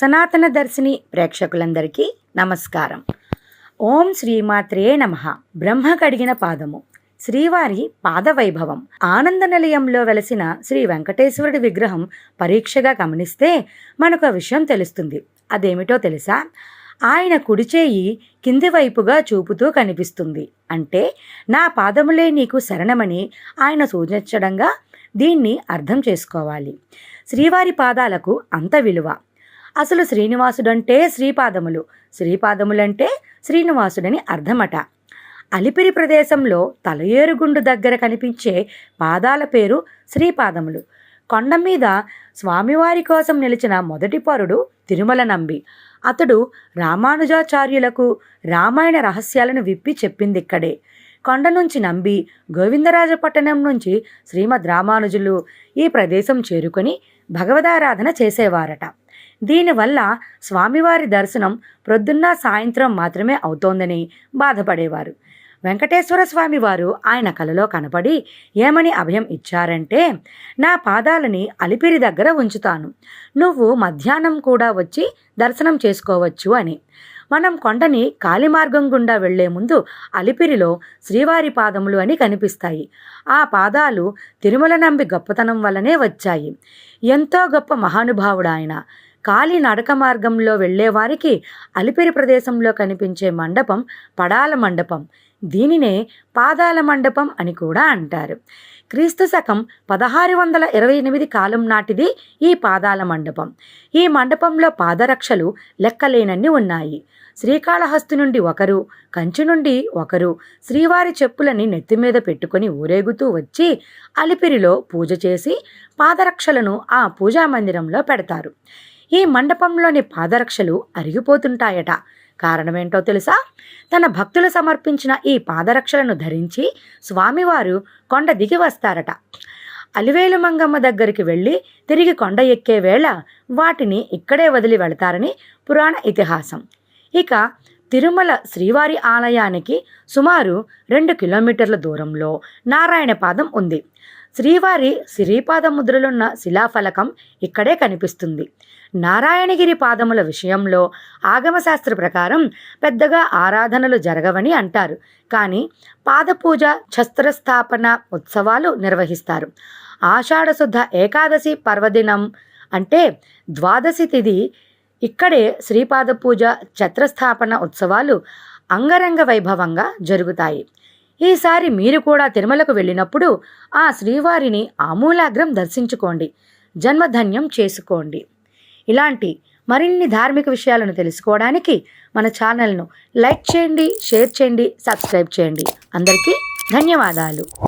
సనాతన దర్శిని ప్రేక్షకులందరికీ నమస్కారం. ఓం శ్రీమాత్రే నమ. బ్రహ్మ కడిగిన పాదము. శ్రీవారి పాదవైభవం. ఆనంద నిలయంలో వెలసిన శ్రీ వెంకటేశ్వరుడి విగ్రహం పరీక్షగా గమనిస్తే మనకు ఆ విషయం తెలుస్తుంది. అదేమిటో తెలుసా? ఆయన కుడిచేయి కింది వైపుగా చూపుతూ కనిపిస్తుంది. అంటే నా పాదములే నీకు శరణమని ఆయన సూచించడంగా దీన్ని అర్థం చేసుకోవాలి. శ్రీవారి పాదాలకు అంత విలువ. అసలు శ్రీనివాసుడంటే శ్రీపాదములు. శ్రీపాదములంటే శ్రీనివాసుడని అర్థమట. అలిపిరి ప్రదేశంలో తలయేరుగుండు దగ్గర కనిపించే పాదాల పేరు శ్రీపాదములు. కొండ మీద స్వామివారి కోసం నిలిచిన మొదటి పరుడు తిరుమల నంబి. అతడు రామానుజాచార్యులకు రామాయణ రహస్యాలను విప్పి చెప్పింది ఇక్కడే కొండ నుంచి నంబి గోవిందరాజపట్టణం నుంచి శ్రీమద్ రామానుజులు ఈ ప్రదేశం చేరుకొని భగవదారాధన చేసేవారట. దీనివల్ల స్వామివారి దర్శనం ప్రొద్దున్న సాయంత్రం మాత్రమే అవుతోందని బాధపడేవారు. వెంకటేశ్వర స్వామి వారు ఆయన కలలో కనపడి ఏమని అభయం ఇచ్చారంటే నా పాదాలని అలిపిరి దగ్గర ఉంచుతాను. నువ్వు మధ్యాహ్నం కూడా వచ్చి దర్శనం చేసుకోవచ్చు అని. మనం కొండని కాలిమార్గం గుండా వెళ్ళే ముందు అలిపిరిలో శ్రీవారి పాదములు అని కనిపిస్తాయి. ఆ పాదాలు తిరుమల నంబి గొప్పతనం వల్లనే వచ్చాయి. ఎంతో గొప్ప మహానుభావుడు ఆయన. కాలి నడక మార్గంలో వెళ్ళేవారికి అలిపిరి ప్రదేశంలో కనిపించే మండపం పడాల మండపం. దీనినే పాదాల మండపం అని కూడా అంటారు. క్రీస్తు శకం పదహారు వందల ఇరవై ఎనిమిది కాలం నాటిది ఈ పాదాల మండపం. ఈ మండపంలో పాదరక్షలు లెక్కలేనన్ని ఉన్నాయి. శ్రీకాళహస్తి నుండి ఒకరు కంచి నుండి ఒకరు శ్రీవారి చెప్పులని నెత్తి మీద పెట్టుకొని ఊరేగుతూ వచ్చి అలిపిరిలో పూజ చేసి పాదరక్షలను ఆ పూజా మందిరంలో పెడతారు. ఈ మండపంలోని పాదరక్షలు అరిగిపోతుంటాయట. కారణమేంటో తెలుసా? తన భక్తులు సమర్పించిన ఈ పాదరక్షలను ధరించి స్వామివారు కొండ దిగి వస్తారట. అలివేలు మంగమ్మ దగ్గరికి వెళ్ళి తిరిగి కొండ ఎక్కే వేళ వాటిని ఇక్కడే వదిలి వెళతారని పురాణ ఇతిహాసం. ఇక తిరుమల శ్రీవారి ఆలయానికి సుమారు రెండు కిలోమీటర్ల దూరంలో నారాయణపాదం ఉంది. శ్రీవారి శ్రీపాద ముద్రలున్న శిలాఫలకం ఇక్కడే కనిపిస్తుంది. నారాయణగిరి పాదముల విషయంలో ఆగమశాస్త్ర ప్రకారం పెద్దగా ఆరాధనలు జరగవని అంటారు. కానీ పాదపూజ ఛస్త్రస్థాపన ఉత్సవాలు నిర్వహిస్తారు. ఆషాఢశుద్ధ ఏకాదశి పర్వదినం అంటే ద్వాదశి తిథి ఇక్కడే శ్రీపాద పూజ ఛత్రస్థాపన ఉత్సవాలు అంగరంగ వైభవంగా జరుగుతాయి. ఈసారి మీరు కూడా తిరుమలకు వెళ్ళినప్పుడు ఆ శ్రీవారిని ఆమూలాగ్రం దర్శించుకోండి. జన్మధన్యం చేసుకోండి. ఇలాంటి మరిన్ని ధార్మిక విషయాలను తెలుసుకోవడానికి మన ఛానల్ను లైక్ చేయండి షేర్ చేయండి సబ్స్క్రైబ్ చేయండి. అందరికీ ధన్యవాదాలు.